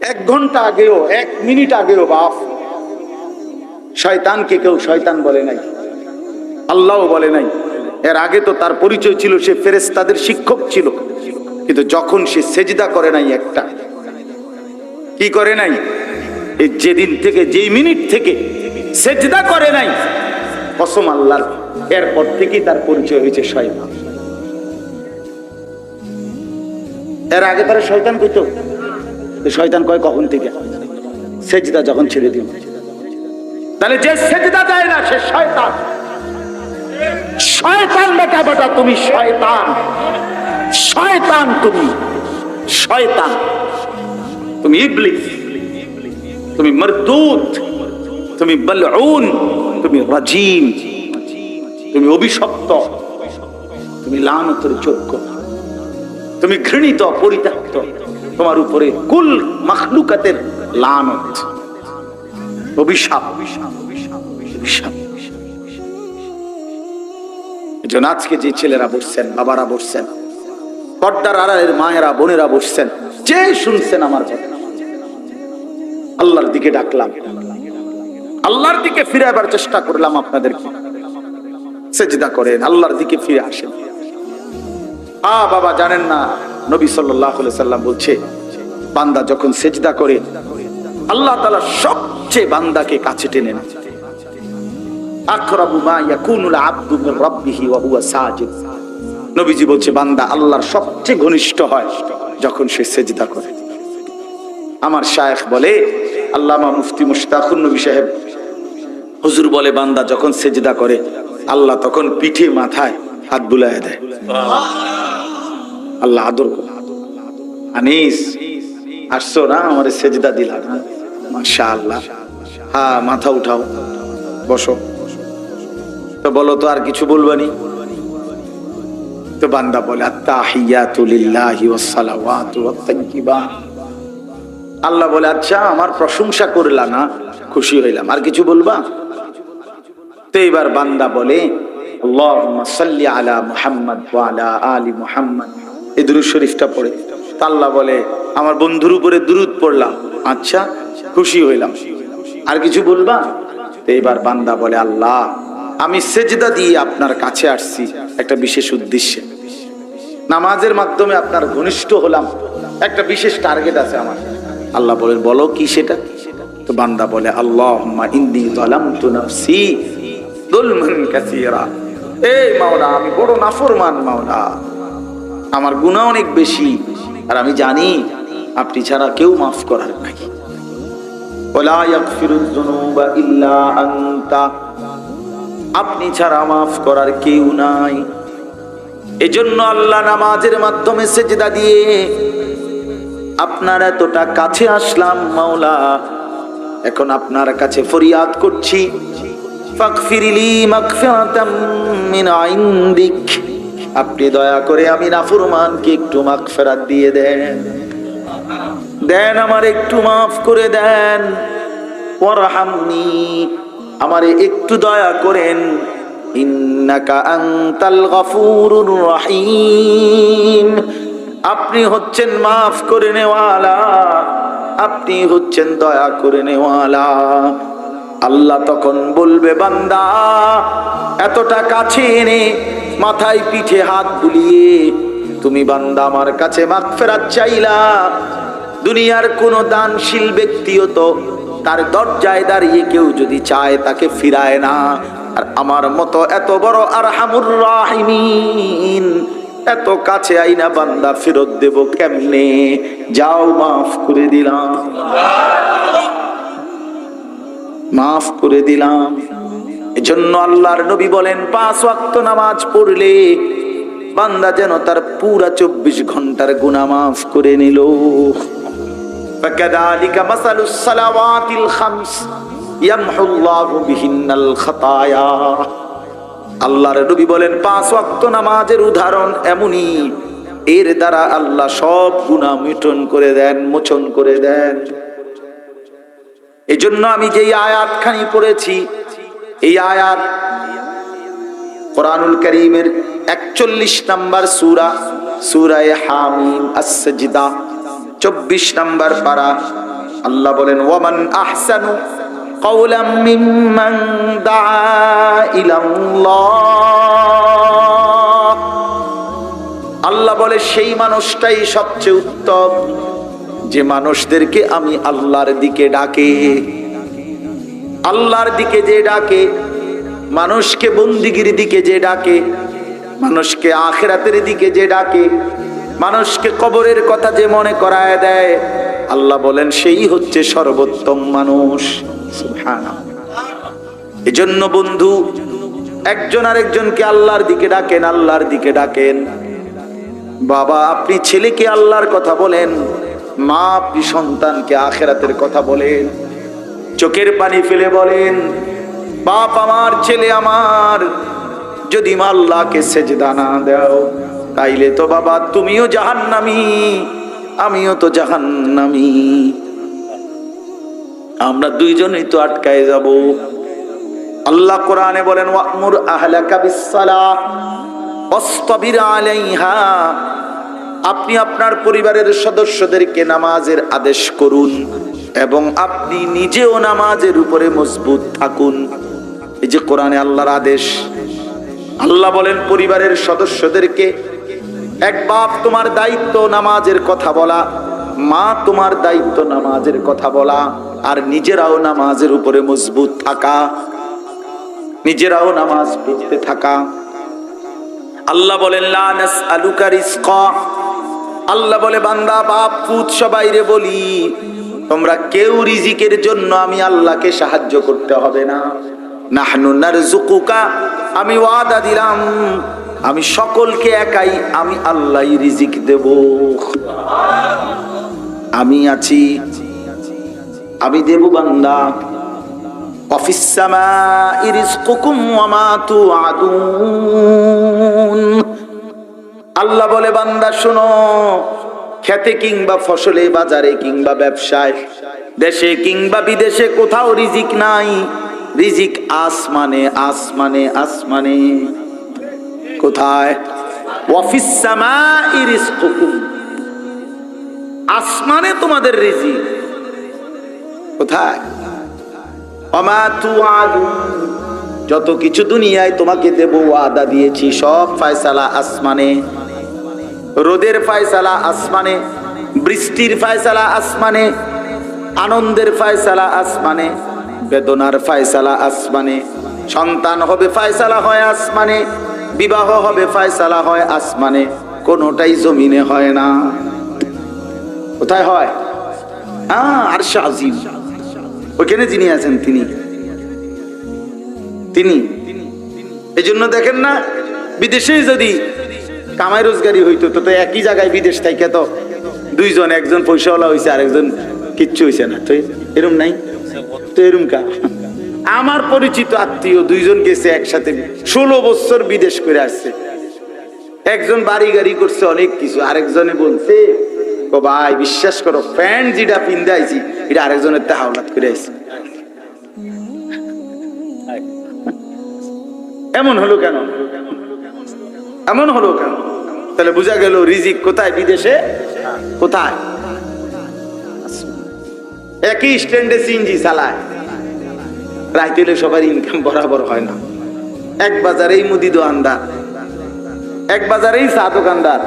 এক ঘণ্টা আগেও, এক মিনিট আগেও বাপ। শয়তানকে কেউ শয়তান বলে নাই। আল্লাহ বলে নাই। এর আগে তো তার পরিচয় ছিল, সে ফেরেস্তাদের শিক্ষক ছিল। কিন্তু যখন সে সেজদা করে নাই একটা, কি করে নাই? এই যেদিন থেকে, যেই মিনিট থেকে সেজদা করে নাই, কসম আল্লাহ এরপর থেকেই তার পরিচয় হয়েছে শয়তান। এর আগে তারা শয়তান কইতো তো শয়তান কয়, কখন থেকে? সেজদা যখন ছেড়ে দিল। তাহলে যে সেজদা দেয় না, সে শয়তান। শয়তান বেটা বেটা, তুমি শয়তান। শয়তান তুমি। শয়তান। তুমি ইবলিস। তুমি মরদুদ তুমি বলউন। তুমি রাজিম। তুমি অভিশপ্ত। তুমি লানতের যোগ্য। তুমি ঘৃণিত, পরিত্যক্ত। তোমার উপরে কুল মখলুকাতের লানত অভিশাপ। অভিশাপ। এজন্য আজকে যে ছেলেরা বসছেন, বাবারা বসছেন, পর্দার আড়ালের মায়েরা, বোনেরা বসছেন, যে শুনছেন আমার কথা, আল্লাহর দিকে ডাকলাম। আল্লাহর দিকে ফিরে আবার চেষ্টা করলাম আপনাদেরকে। সেজদা করেন, আল্লাহর দিকে ফিরে আসেন। আ বাবা, জানেন না নবী সাল্লাহ সাল্লাম বলছে, বান্দা যখন সেজদা করে, আল্লাহ তালা সবচেয়ে বান্দাকে কাছে টেনে না নবীজি বলছে, বান্দা আল্লাহর সবচেয়ে ঘনিষ্ঠ হয় যখন সে সেজদা করে। আমার বলে মুফতি সাহেব, হুজুর বলে, বান্দা যখন সেজদা করে, আল্লাহ তখন পিঠে মাথায় হাত বুলায় দেয়। আল্লাহ আদর আনিস, আসছো না? আমার সেজদা দিলা না? মাশা আল্লাহ হ্যাঁ মাথা উঠাও। বসো। তো বলো তো, আর কিছু বলবানি তো বান্দা বলে আল্লাহ বলে আচ্ছা আমার প্রশংসা করলা না, খুশি হইলাম। আর কিছু বলবা? তো এবার বান্দা বলে আলা মুহাম্মদ আলা আলি মুহাম্মদ। এই দুরূদ শরীফটা পড়ে। তাল্লা বলে, আমার বন্ধুর উপরে দুরূদ পড়লাম। আচ্ছা খুশি হইলাম। আর কিছু বলবা? এইবার বান্দা বলে, আল্লাহ, আমি সেজদা দিয়ে আপনার কাছে আসছি একটা বিশেষ উদ্দেশ্যে। নামাজের মাধ্যমে আপনার ঘনিষ্ঠ হলাম। একটা বিশেষ টার্গেট আছে আমার। আল্লাহ বলেন বলো কি সেটা? তো বান্দা বলে আল্লাহ ইন্দি যালামতু নাফসি দুলমান কাসীরা। এই মাওলা, আমি বড় নাফরমান মাওলা। আমার গুণা অনেক বেশি। আর আমি জানি আপনি ছাড়া কেউ মাফ করার নাই। আপনি ছাড়া মাফ করার কেউ নাই। এজন্য আল্লাহ নামাজের মাধ্যমে সেজদা দিয়ে আপনার এতটা কাছে আসলাম মাওলা, এখন আপনার কাছে ফরিয়াদ করছি। ফাকফিরিলি মাগফিরাতাম মিন ইনদিক আপনি দয়া করে আমি নাফরমানকে একটু মাগফিরাত দিয়ে দেন। দেন আমার একটু মাফ করে দেন। ওয়ারহামনি, আমারে একটু দয়া করেন। ইন্নাকা আনতাল গফুরুর রহিম। আপনি হচ্ছেন মাফ করে নেওয়ালা। আপনি হচ্ছেন দয়া করে নেওয়ালা। আল্লাহ তখন বলবে, বান্দা, এতটা কাছে এনে মাথায় পিঠে হাত বুলিয়ে, তুমি বান্দা আমার কাছে মাফ ফেরাত চাইলা। দুনিয়ার কোন দানশীল ব্যক্তিও তো তার দরজায় দাঁড়িয়ে কেউ যদি চায় তাকে ফিরায় না। আর আমার মতো এত বড় আর হামুর রাহিমিন, এত কাছে আইনা বান্দা ফেরত দেব কেমনে? যাও, মাফ করে দিলাম। মাফ করে দিলাম। এজন্য আল্লাহর নবী বলেন পাঁচ ওয়াক্ত নামাজ পড়লে বান্দা যেন তার পুরা চব্বিশ ঘন্টার গুনাহ মাফ করে নিল فكذلك مثل الصلوات الخمس يمحو الله بهن الخطايا আল্লাহর নবী বলেন পাঁচ ওয়াক্ত নামাজের উদাহরণ এমনই এর দ্বারা আল্লাহ সব গুনাহ মিটন করে দেন মোচন করে দেন এজন্য আমি যেই আয়াতখানি পড়েছি এই আয়াত কোরআনুল করিমের একচল্লিশ নাম্বার সুরা সুরায় হামিম আস-সাজদা চব্বিশ নাম্বার পারা আল্লাহ বলেন ওয়ামান আহসানু قولا ممن دعا إلى الله আল্লাহ বলে সেই মানুষটাই সবচেয়ে উত্তম যে মানুষদেরকে আমি আল্লাহর দিকে ডাকে আল্লাহর দিকে যে ডাকে, মানুষকে বন্দিগির দিকে যে ডাকে, মানুষকে আখেরাতের দিকে যে ডাকে, মানুষকে কবরের কথা যে মনে করায় দেয়, আল্লাহ বলেন, সেই হচ্ছে সর্বোত্তম মানুষ। এজন্য বন্ধু, একজন আরেকজনকে আল্লাহর দিকে ডাকেন, আল্লাহর দিকে ডাকেন। বাবা, আপনি ছেলেকে আল্লাহর কথা বলেন, মা আপনি সন্তানকে আখেরাতের কথা বলেন। চোখের পানি ফেলে বলেন, বাপ আমার, ছেলে আমার, যদি মা আল্লাহকে সেজদা না দাও, তাইলে তো বাবা তুমিও জাহান্নামি, আমিও তো জাহান্নামি। আমরা দুইজনই তো আটকায় যাব। আল্লাহ কোরআনে বলেন, ওয়ামুর আহলাকা বিসসালাহ, ওয়াসতাবির আলাইহা। আপনি আপনার পরিবারের সদস্যদেরকে নামাজের আদেশ করুন। এবং আপনি নিজেও নামাজের উপরে মজবুত থাকুন। এই যে কোরআনে আল্লাহর আদেশ, আল্লাহ বলেন, পরিবারের সদস্যদেরকে, এক বাপ তোমার দায়িত্ব নামাজের কথা বলা, মা তোমার দায়িত্ব নামাজের কথা বলা, আর নিজেরাও নামাজের উপরে মজবুত থাকা, নিজেরাও নামাজ পড়তে থাকা। আল্লাহ বলেন রিজকা। আল্লাহ বলে, বান্দা, বাপ, পুত সবাইরে বলি তোমরা কেউ রিজিকের জন্য আমি আল্লাহকে সাহায্য করতে হবে না। আমি ওয়াদা দিলাম, আমি সকলকে একাই আমি আল্লাহই রিজিক দেব। আমি আছি, আমি দেব বান্দা। আল্লাহ বলে, বান্দা শোনো খেতে কিংবা ফসলে বাজারে কিংবা ব্যবসায়, দেশে কিংবা বিদেশে কোথাও রিজিক নাই। রিজিক আসমানে আসমানে আসমানে। কোথায়? আসমানে তোমাদের রিজিক। কোথায়? যত কিছু দুনিয়ায় তোমাকে দেব ওয়াদা দিয়েছি, সব ফায়সালা আসমানে। রোদের ফায়সালা আসমানে, বৃষ্টির ফায়সালা আসমানে, আনন্দের ফায়সালা আসমানে, বেদনার ফায়সালা আসমানে, সন্তান হবে ফায়সালা হয় আসমানে, বিবাহ হবে ফায়সালা হয় আসমানে, কোনোটাই জমিনে হয় না। কোথায় হয়? আর আজিম। ওইখানে যিনি আছেন তিনি। তিনি। এই জন্য দেখেন না বিদেশে যদি কামাই রোজগারি হইতো, তো তো একই জায়গায় বিদেশ থেকে তো দুইজন, একজন পয়সাওয়ালা হয়েছে আরেকজন কিচ্ছু হয়েছে না। তো এরম নাই? তো এরম কা? আমার পরিচিত আত্মীয় দুইজন গেছে একসাথে, ষোলো বছর বিদেশ করে আসছে। একজন বাড়ি গাড়ি করছে, অনেক কিছু। আরেকজনে বলছে, ও ভাই, বিশ্বাস করো প্যান্ট যেটা পিন্দাইছি এটা আরেকজনের তে হাওলাত করে আইছি। এমন হলো কেন? এমন হলো কেন? তাহলে বোঝা গেল রিজিক কোথায়? বিদেশে? কোথায়? একই স্ট্যান্ডে সিএনজি চালায়। রাইতেলে সবার ইনকাম বরাবর হয় না। এক বাজারেই মুদি দোকানদার। এক বাজারেই চা দোকানদার।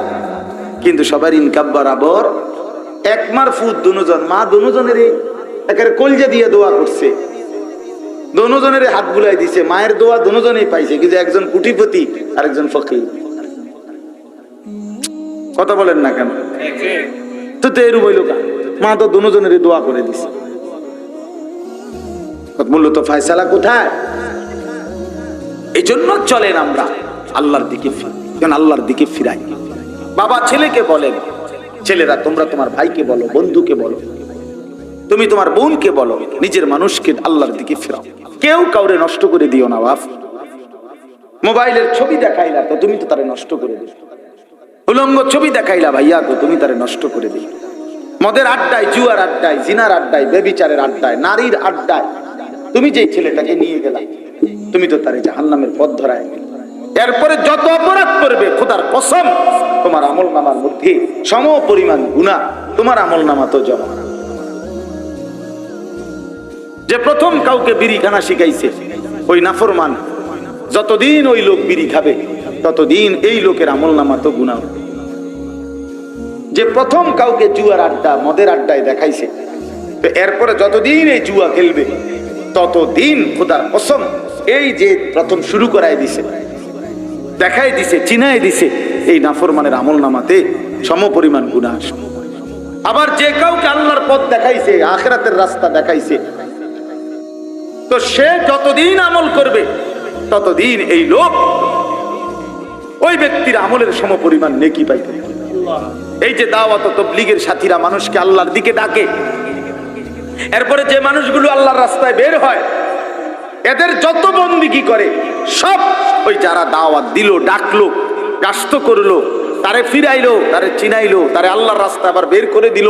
কিন্তু সবার ইনকাম বরাবর একমার ফুট দুজন। মা দুজনের একের কলজা দিয়ে দোয়া করছে। দুজনের হাত বুলাই দিছে। মায়ের দোয়া দুজনেই পাইছে। কিন্তু একজন কুটিপতি আর একজন ফকির। কথা বলেন না কেন? তো তো এরু বইল মা তো দুজনের দোয়া করে দিছে। মূলত ফায়সালা কোথায়? এই জন্য চলেন আমরা আল্লাহর দিকে কেন আল্লাহর দিকে ফিরাই? বাবা ছেলেকে বলেন, ছেলেরা, তোমরা তোমার ভাইকে বলো, বন্ধুকে বলো। তুমি তোমার বোনকে বলো, নিজের মানুষকে আল্লাহর দিকে ফেরাও। কেউ কাউরে নষ্ট করে দিও না, বাপ। মোবাইলের ছবি দেখাইলা তো তুমি তো তারে নষ্ট করে দিও উলঙ্গ ছবি দেখাইলা ভাইয়া তো তুমি তারে নষ্ট করে দিও মদের আড্ডায়, জুয়ার আড্ডায়, জিনার আড্ডায়, বেবিচারের আড্ডায়, নারীর আড্ডায়, তুমি যে ছেলেটাকে নিয়ে গেলা, তুমি তো তারে জাহান্নামের পথ ধরায় এরপরে যত অপরাধ করবে, খোদার কসম, তোমার আমল নামার মধ্যে সম পরিমাণ গুণা তোমার আমল নামা তো জমা। যে প্রথম কাউকে বিড়ি খানা শিখাইছে, ওই নাফরমান, যতদিন ওই লোক বিড়ি খাবে, ততদিন এই লোকের আমল নামা তো গুণা হবে। যে প্রথম কাউকে জুয়ার আড্ডা, মদের আড্ডায় দেখাইছে তো এরপরে যতদিন এই জুয়া খেলবে, ততদিন খোদার কসম, এই যে প্রথম শুরু করাই দিছে, দেখাই দিছে, চিনাই দিছে, এই নাফরমানের আমল নামাতে সম পরিমাণ গুণা আসবে আবার যে কাউকে আল্লাহর পথ দেখাইছে, আখেরাতের রাস্তা দেখাইছে, তো সে যতদিন আমল করবে, ততদিন এই লোক ওই ব্যক্তির আমলের সম পরিমাণ নেকি পাইতে। এই যে দাওয়াত তবলিগের সাথীরা মানুষকে আল্লাহর দিকে ডাকে, এরপরে যে মানুষগুলো আল্লাহর রাস্তায় বের হয়, এদের যত বন্দিগি করে, সব ওই যারা দাওয়াত দিল, ডাকলো কাস্ত করল, তারে ফিরাইলো, তারে চিনাইলো, তারে আল্লাহর রাস্তা আবার বের করে দিল,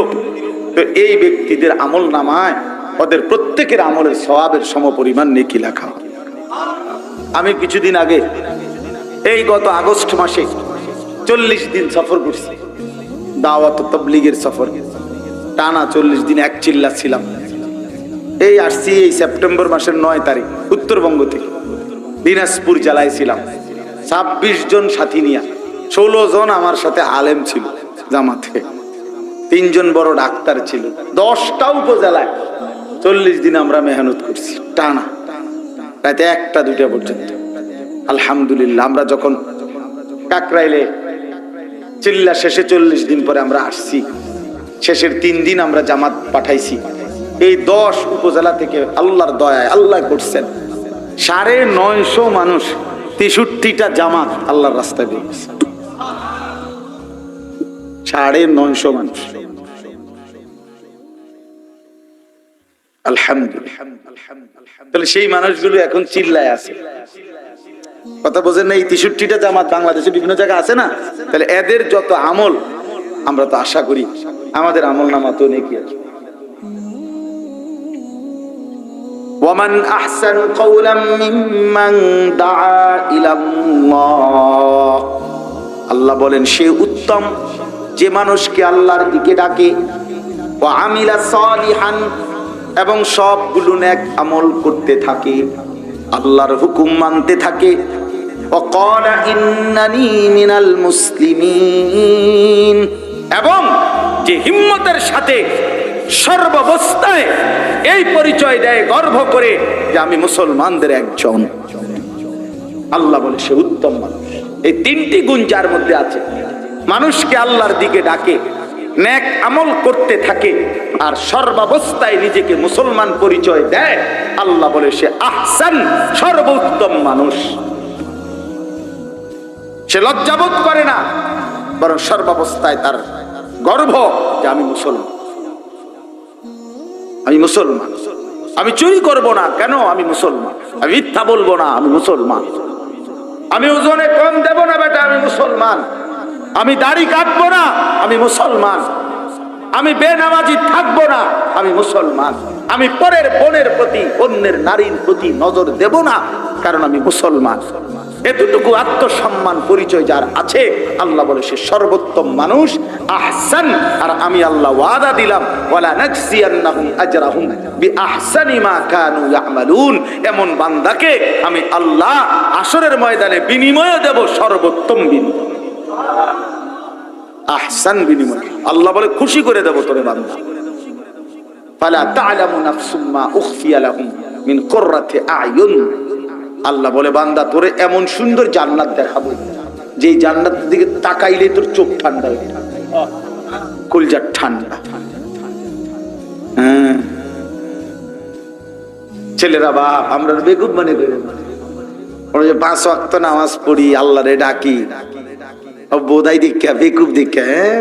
তো এই ব্যক্তিদের আমল নামায়, ওদের প্রত্যেকের আমলের সওয়াবের সমপরিমাণ নেকি লেখা। আমি কিছুদিন আগে, এই গত আগস্ট মাসে চল্লিশ দিন সফর করছি। দাওয়াত তবলিগের সফর। টানা চল্লিশ দিন এক চিল্লা ছিলাম এই আসছি এই সেপ্টেম্বর মাসের নয় তারিখ, উত্তরবঙ্গ থেকে। দিনাজপুর জেলায় ছিলাম ছাব্বিশ জন সাথী নিয়া ষোলো জন আমার সাথে আলেম ছিল জামাতে। তিনজন বড় ডাক্তার ছিল। দশটা উপজেলায় চল্লিশ দিন আমরা মেহনত করছি, টানা। রাতে একটা দুইটা পর্যন্ত। আলহামদুলিল্লাহ, আমরা যখন কাকরাইলে চিল্লা শেষে চল্লিশ দিন পরে আমরা আসছি। শেষের তিন দিন আমরা জামাত পাঠাইছি। এই দশ উপজেলা থেকে আল্লাহর দয়ায় আল্লাহ করছেন। সাড়ে নয়শো মানুষ, তেষট্টিটা জামাত আল্লাহর রাস্তায় বেরিয়েছে সাড়ে নয়শো মানুষ। আলহামদুলিল্লাহ। তাহলে সেই মানুষগুলো এখন চিল্লায় আছে। কথা বোঝেন না এই তেষট্টিটা জামাত বাংলাদেশে বিভিন্ন জায়গায় আছে না তাহলে এদের যত আমল আমরা তো আশা করি আমাদের আমল নামা তো নেকি আছে ومن أحسن قولا ممن دعا إلى الله আল্লাহ বলেন সে উত্তম যে মানুষকে আল্লাহর দিকে ডাকে ও আমিলা সলিহান এবং সবগুলো নেক আমল করতে থাকে আল্লাহর হুকুম মানতে থাকে وقال إنني من المسلمين এবং যে হিম্মতের সাথে সর্বাবস্থায় এই পরিচয় দেয় গর্ব করে যে আমি মুসলমানদের একজন আল্লাহ বলে সে উত্তম মানুষ এই তিনটি গুণ যার মধ্যে আছে মানুষকে আল্লাহর দিকে ডাকে ন্যাক আমল করতে থাকে আর সর্বাবস্থায় নিজেকে মুসলমান পরিচয় দেয়। আল্লাহ বলে, সে আহসান সর্বোত্তম মানুষ। সে লজ্জাবোধ করে না, বরং সর্বাবস্থায় তার গর্ব যে আমি মুসলমান। আমি মুসলমান। আমি চুরি করব না, কেন আমি মুসলমান? আমি মিথ্যা বলব না, আমি মুসলমান। আমি ওজনে কম দেব না, বেটা, আমি মুসলমান। আমি দাড়ি কাটবো না, আমি মুসলমান। আমি বেনামাজি থাকব না, আমি মুসলমান। আমি পরের বোনের প্রতি, অন্যের নারীর প্রতি নজর দেব না, কারণ আমি মুসলমান। এতটুকু আত্মসম্মান পরিচয় যার আছে, আল্লাহ বলে সে সর্বোত্তম মানুষ। আহসান, আর আমি আল্লাহ ওয়াদা দিলাম, ওয়ালা নাজসিয়ান্নাহুম আজরাহুম বিআহসানি মা কানু ইয়ামালুন। এমন বান্দাকে আমি আল্লাহ আসরের ময়দানে বিনিময় দেব সর্বোত্তম বিনিময়। আহসান বিনিময়। আল্লাহ বলে, খুশি করে দেব তোরে বান্দা। মিন আল্লাহ বলে, বান্দা, তোরে এমন সুন্দর জান্নাত দেখাবো যে এই জান্নাতের দিকে তাকাইলে তোর চোখ ঠান্ডা হয়ে যাবে। ঠান্ডা। হ্যাঁ। ছেলেরা, বাপ, আমরা বেগুব মানে করে ওরা যে পাঁচ ওয়াক্ত নামাজ পড়ি, আল্লাহরে ডাকি। বোধাই দীক্ষা বেকুব দীক্ষা হ্যাঁ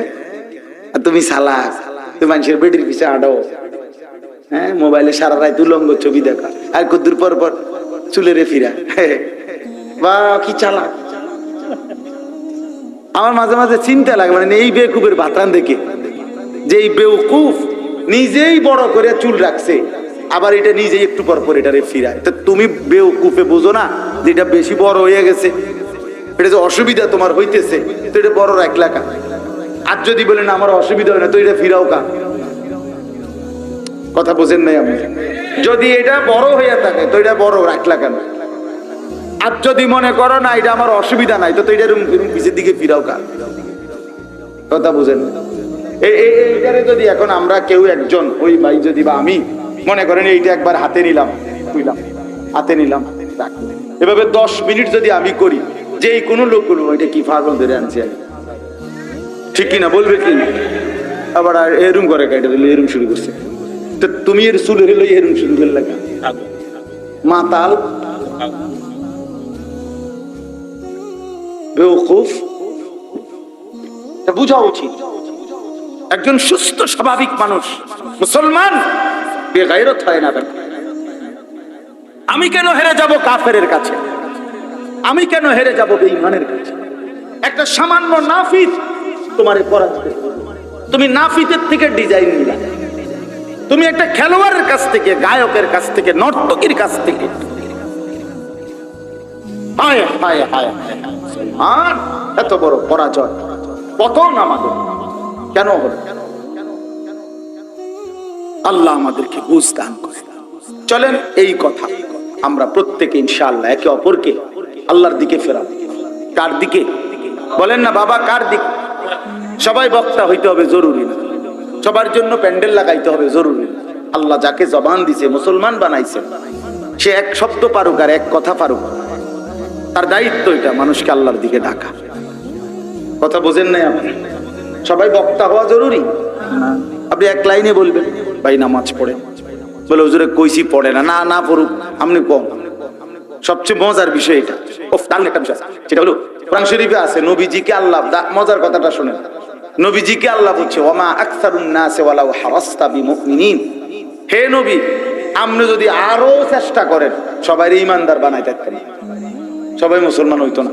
আর তুমি সালাক তুমি মানুষের বেটির পিছে আডো হ্যাঁ মোবাইলে সারা রাত উলঙ্গ ছবি দেখা আর কদ্দুর পর পর চুলে রে ফিরা বা কি চালাক আমার মাঝে মাঝে চিন্তা লাগে মানে এই বেকুবের বাতান দেখে, যে এই বেউকুফ নিজেই বড় করে চুল রাখছে, আবার এটা নিজেই একটু পর পর এটা ফিরায়। তো তুমি বেউকুফে বোঝো না যে এটা বেশি বড় হয়ে গেছে। এটা যে অসুবিধা তোমার হইতেছে, তো এটা বড় রাখলা কা আর যদি বলেন আমার অসুবিধা হয় না, তো এটা ফিরাও কা কথা বোঝেন নাই আমি যদি এটা বড় হইয়া থাকে, তো এটা বড় রাখলা না আর যদি মনে করো না, এটা আমার অসুবিধা নাই, তো এটা পিছের দিকে ফিরাও কা কথা বুঝেন এই এই- এইটারে যদি এখন আমরা কেউ একজন, ওই ভাই যদি বা আমি, মনে করেন এইটা একবার হাতে নিলাম হাতে নিলাম এভাবে দশ মিনিট যদি আমি করি যে কোনো লোক করব এটা কি পাগল ধরে আনছি? ঠিক কিনা বলবে কি? আবার আর এরম করে কাইটা দিলে, এরম শুরু করছে। তো তুমি এর চুল হইল এরম শুরু করলে মাতাল। বেউকুফ বোঝা উচিত। একজন সুস্থ, স্বাভাবিক মানুষ, মুসলমান বেগাইরত হয় না। আমি কেন হেরে যাব কাফেরের কাছে? আমি কেন হেরে যাব বেঈমানের কাছে? একটা সামান্য নাফিস তোমারে পরাজিত তুমি নাফিতের থেকে ডিজাইন নিলা। তুমি একটা খেলোয়াড়ের কাছ থেকে, গায়কের কাছ থেকে, নর্তকীর কাছ থেকে। এত বড় পরাজয়। পতন আমাদের। কেন আল্লাহ আমাদেরকে বুঝ দান করে। চলেন এই কথা। আমরা প্রত্যেকে ইনশাআল্লাহ একে অপরকে আল্লাহর দিকে ফেরাব কার দিকে? বলেন না, বাবা, কার দিকে? সবাই বক্তা হইতে হবে জরুরি না। সবার জন্য প্যান্ডেল লাগাইতে হবে জরুরি আল্লাহ যাকে জবান দিছে, মুসলমান বানাইছে। সে এক শব্দ পারুক আর এক কথা পারুক। তার দায়িত্ব এটা, মানুষকে আল্লাহর দিকে ডাকা। কথা বোঝেন নাই আপনি? সবাই বক্তা হওয়া জরুরি? আপনি এক লাইনে বলবেন, ভাই, নামাজ পড়ে বলে, হুজুরে কইসি পড়ে না। না না পড়ুক। আপনি কম সবচেয়ে মজার বিষয় এটা। ওফ, দারুণ একটা বিষয় সেটা হলো, কোরআন শরীফে আছে, নবীজিকে আল্লাহ মজার কথাটা শুনেন। নবীজিকে আল্লাহ বলছে, ওমা আকসারুন নাসে ওয়ালাউ হারাসতা বিমুমিনিন। হে নবী, আপনি যদি আরও চেষ্টা করেন সবাই ইমানদার বানাই থাকতেন সবাই মুসলমান হইতো না।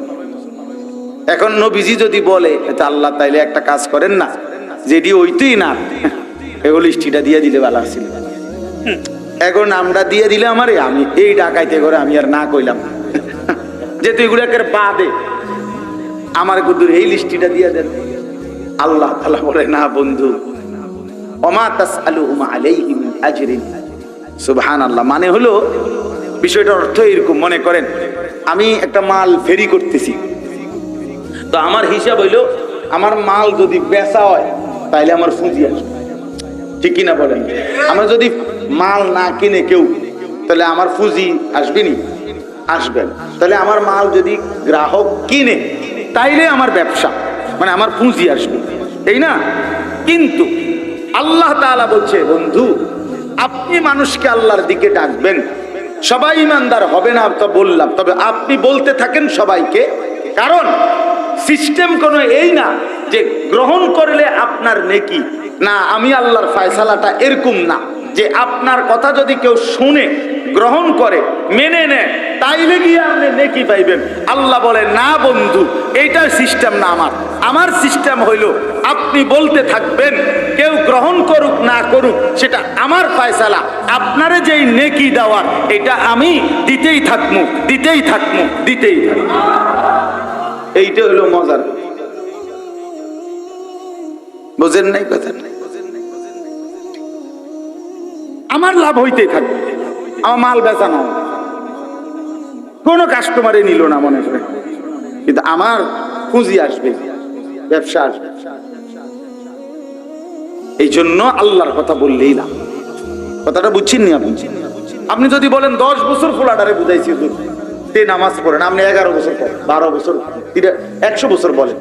এখন নবীজি যদি বলে, এটা আল্লাহ তাইলে একটা কাজ করেন না, যেটি ওইতেই না। এগুলো লিস্টিটা দিয়ে দিলে ভালো ছিল এখন আমরা দিয়ে দিলে আমারে, আমি এই ডাকাইতে করে আমি আর না কইলাম। যে তুই এগুলো একের বাদে আমার কুদুর এই লিস্টিটা দিয়ে দেন। আল্লাহ তালা বলে, না বন্ধু। অমা তাস আলুহুমা আলাইহি মিন আজরিন। সুবহান আল্লাহ মানে হলো, বিষয়টার অর্থ এরকম, মনে করেন, আমি একটা মাল ফেরি করতেছি। তো আমার হিসাব হইল, আমার মাল যদি বেচা হয়, তাইলে আমার পুঁজি আসবে। ঠিক কিনা বলেন? আমরা যদি মাল না কিনে কেউ, তাহলে আমার পুঁজি আসবে নি। আসবে তাহলে আমার মাল যদি গ্রাহক কিনে, তাইলে আমার ব্যবসা মানে আমার পুঁজি আসবে। এই না? কিন্তু আল্লাহ তাআলা বলছে, বন্ধু, আপনি মানুষকে আল্লাহর দিকে ডাকবেন। সবাই ইমানদার হবে না তো বললাম। তবে আপনি বলতে থাকেন সবাইকে। কারণ সিস্টেম কোনো এই না যে গ্রহণ করলে আপনার নেকি। না, আমি আল্লাহর ফায়সালাটা এরকম না। যে আপনার কথা যদি কেউ শুনে, গ্রহণ করে, মেনে নেয়, তাইলে গিয়ে আপনি নেকি পাইবেন। আল্লাহ বলে, না বন্ধু এইটা সিস্টেম না আমার। আমার সিস্টেম হইল, আপনি বলতে থাকবেন, কেউ গ্রহণ করুক, না করুক, সেটা আমার ফায়সালা। আপনারে যেই নেকি দেওয়ার, এটা আমি দিতেই থাকমু দিতেই থাকমু, দিতেই এইটা হলো মজার। বোঝেন নাই কথা আমার লাভ হইতেই থাকবে আমার মাল বেচা বেচানো কোনো কাস্টমারে নিল না মনে করে। কিন্তু আমার পুঁজি আসবে, ব্যবসা আসবে। এই জন্য আল্লাহর কথা বললেই না কথাটা বুঝছেন নি আপনি? আপনি যদি বলেন দশ বছর ফোলাডারে বুঝাইছি তে নামাজ পড়েন, আপনি এগারো বছর পড়েন, বারো বছর একশো বছর বলেন।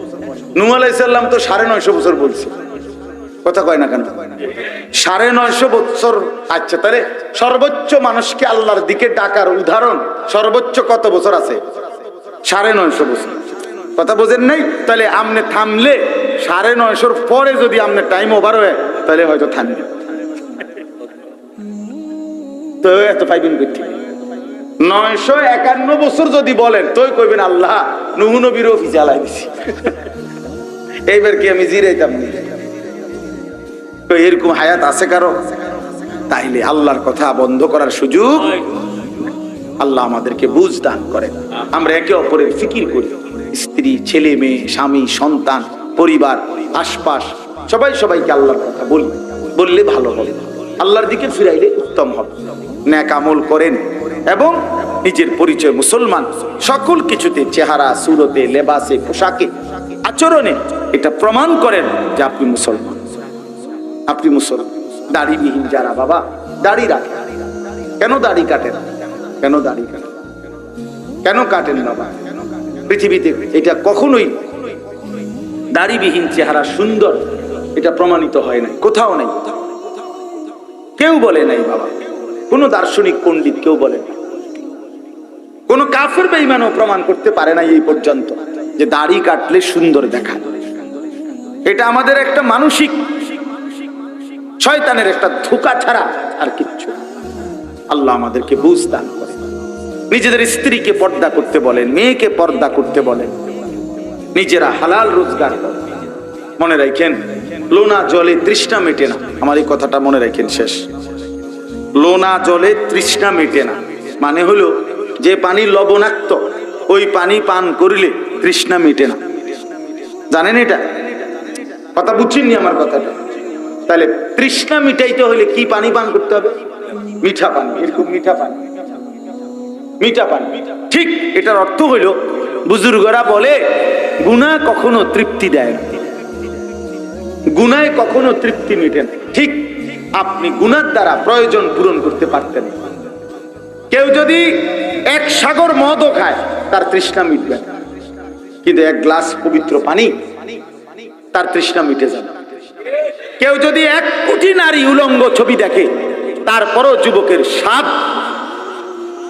নু আলাইসাল্লাম তো সাড়ে নয়শো বছর বলছে। কথা কয় না কেন? সাড়ে নয়শো বছর আচ্ছা তাহলে সর্বোচ্চ মানুষকে আল্লাহর দিকে ডাকার উদাহরণ সর্বোচ্চ কত বছর আছে? সাড়ে নয়শো বছর। কথা বোঝেন নাই? তাহলে আমনে থামলে সাড়ে নয়শোর পরে যদি আমনে টাইম ওভার হয়, তাহলে হয়তো থামবে। তো এত পাইবেন করতে নয়শো একান্ন বছর যদি বলেন, তোই কইবেন, আল্লাহ, নুহু নবীর অফিসে আলাই দিছি। এইবার কি আমি জিরাইতাম তো এরকম হায়াত আছে কারও? তাইলে আল্লাহর কথা বন্ধ করার সুযোগ আল্লাহ আমাদেরকে বুঝ দান করে। আমরা একে অপরের ফিকির করি। স্ত্রী, ছেলে, মেয়ে, স্বামী, সন্তান, পরিবার, আশপাশ, সবাই সবাইকে আল্লাহর কথা বলি। বললে ভালো হবে। আল্লাহর দিকে ফিরাইলে উত্তম হবে। ন্যাক আমল করেন এবং নিজের পরিচয় মুসলমান, সকল কিছুতে চেহারা, সুরতে, লেবাসে, পোশাকে, আচরণে এটা প্রমাণ করেন যে আপনি মুসলমান। আপনি মুসলমান। দাড়িবিহীন যারা বাবা, দাড়ি রাখে কেন দাড়ি কাটেন? কেন দাড়ি কাটেন? কেন কাটেন বাবা? পৃথিবীতে এটা কখনোই দাড়িবিহীন চেহারা সুন্দর, এটা প্রমাণিত হয় নাই। কোথাও নাই। কেউ বলে নাই বাবা। কোন দার্শনিক পণ্ডিত কেউ বলে নাই। কোন কাফের বেইমানও প্রমাণ করতে পারে না এই পর্যন্ত যে দাড়ি কাটলে সুন্দর দেখা এটা আমাদের একটা মানসিক শয়তানের একটা ধোকা ছাড়া আর কিচ্ছু। আল্লাহ আমাদেরকে বুঝ দান করে। নিজেদের স্ত্রীকে পর্দা করতে বলেন, মেয়েকে পর্দা করতে বলেন। নিজেরা হালাল রোজগার মনে রাখেন, লোনা জলে তৃষ্ণা মেটে না। আমার এই কথাটা মনে রাখেন শেষ। লোনা জলে তৃষ্ণা মেটে না। মানে হলো, যে পানি লবণাক্ত, ওই পানি পান করিলে তৃষ্ণা মেটে না। জানেন এটা? কথা বুঝছেননি আমার কথাটা? তাহলে তৃষ্ণা মিটাইতে হলে কি পানি পান করতে হবে? মিঠা পানি, এরকম মিঠা পানি। মিঠা পানি। ঠিক এটার অর্থ হইল বুজুর্গরা বলে, গুণা কখনো তৃপ্তি দেয় না। গুনায় কখনো তৃপ্তি মিটে না। ঠিক আপনি গুনার দ্বারা প্রয়োজন পূরণ করতে পারতেন কেউ যদি এক সাগর মদও খায়, তার তৃষ্ণা মিটবে কিন্তু এক গ্লাস পবিত্র পানি, তার তৃষ্ণা মিটে যাবে কেউ যদি এক কোটি নারী উলঙ্গ ছবি দেখে তারপরও যুবকের স্বাদ,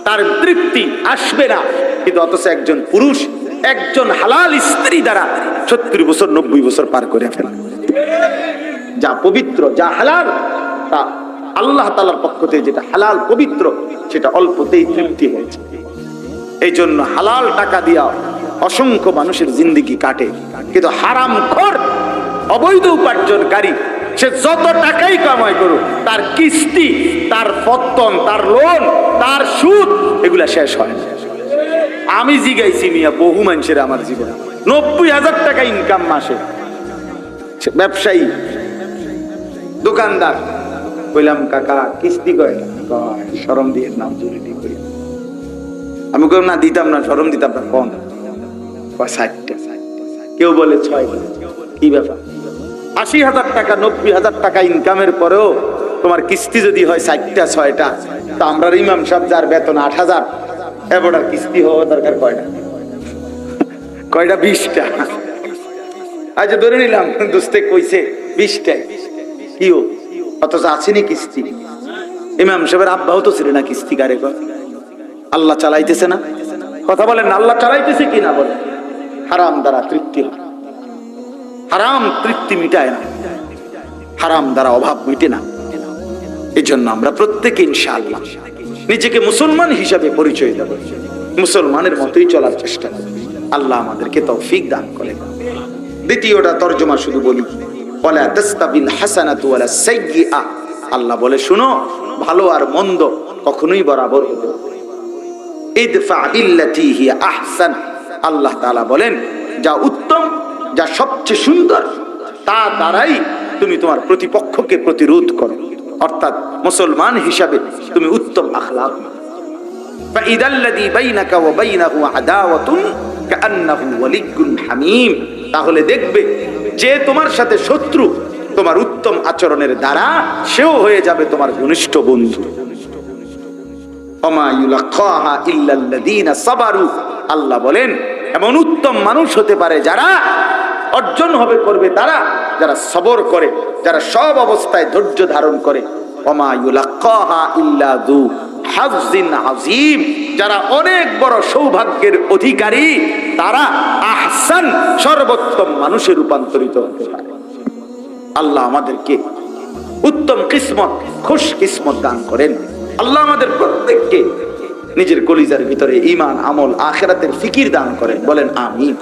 তার তৃপ্তি আসবে না। কিন্তু অথচ একজন পুরুষ, একজন হালাল স্ত্রী দ্বারা ছত্রিশ বছর, নব্বই বছর পার করে ফেলা। যা পবিত্র, যা হালাল, তা আল্লাহ তালার পক্ষ থেকে যেটা হালাল, পবিত্র, সেটা অল্পতেই তৃপ্তি হয়েছে। এই জন্য হালাল টাকা দিয়া অসংখ্য মানুষের জিন্দিগি কাটে। কিন্তু হারাম খর অবৈধ উপার্জনকারী সে যত টাকাই কামাই করুক, তার কিস্তি, তার পত্তন, তার লোন, তার সুদ, এগুলা শেষ হয় আমি জিগাইছি মিয়া, বহু মানুষের আমার জীবনে। নব্বই হাজার টাকা ইনকাম মাসে। ব্যবসায়ী, দোকানদার। কইলাম, কাকা, কিস্তি কয়? সরম দিয়ে নাম জরুরি করি। আমি কেউ না, দিতাম না সরম দিতাম না কম ষাটটা। কেউ বলে ছয় কি ব্যাপার? আশি হাজার টাকা, নব্বই হাজার টাকা ইনকামের পরেও তোমার কিস্তি যদি হয় ষাটটা, ছয়টা, তো আমরা ইমাম সাহেব যার বেতন আট হাজার, এবার কিস্তি হওয়া দরকার কয়টা? কয়টা? বিশটা। আজ ধরে নিলাম, দোস্তে কইছে বিশটাই কিও? অথচ আসেনি কিস্তি। ইমাম সাহেবের আব্বাও তো ছিল না কিস্তি কারে। আল্লাহ চালাইতেছে না। কথা বলেন, আল্লাহ চালাইতেছে কি না বলে হারাম দ্বারা তৃপ্তি হয়। হারাম তৃপ্তি মিটায় না। হারাম দ্বারা অভাব মিটে না। এই জন্য আমরা প্রত্যেকে ইনশাআল্লাহ নিজেকে মুসলমান হিসাবে পরিচয় দেব। মুসলমানের মতোই চলার চেষ্টা করব। আল্লাহ আমাদেরকে তৌফিক দান করেন। দ্বিতীয়টা তর্জমা শুধু বলি। ওয়ালা তাস্তাবিল হাসানাতু ওয়ালা সাইয়্যিআ। আল্লাহ বলে, শুনো, ভালো আর মন্দ কখনোই বরাবর হতে। ইদফা বিল্লাতি হিয়া আহসান। আল্লাহ তাআলা বলেন, যা উত্তম যা সবচেয়ে সুন্দর, তা দ্বারাই তুমি তোমার প্রতিপক্ষকে প্রতিরোধ করো। অর্থাৎ মুসলমান হিসাবে তুমি উত্তম আখলাক। তাহলে দেখবে যে তোমার সাথে শত্রু তোমার উত্তম আচরণের দ্বারা সেও হয়ে যাবে তোমার ঘনিষ্ঠ বন্ধু। আল্লাহ বলেন, এমন উত্তম মানুষ হতে পারে যারা অর্জন হবে, করবে তারা। যারা সবর করে, যারা সব অবস্থায় ধৈর্য ধারণ করে। যারা অনেক বড় সৌভাগ্যের অধিকারী, তারা আহসান সর্বোত্তম মানুষে রূপান্তরিত হতে পারে। আল্লাহ আমাদেরকে উত্তম কিসমত, খুশ কিসমত দান করেন। আল্লাহ আমাদের প্রত্যেককে নিজের কলিজার ভিতরে ইমান আমল, আখেরাতের ফিকির দান করেন। বলেন, আমিন।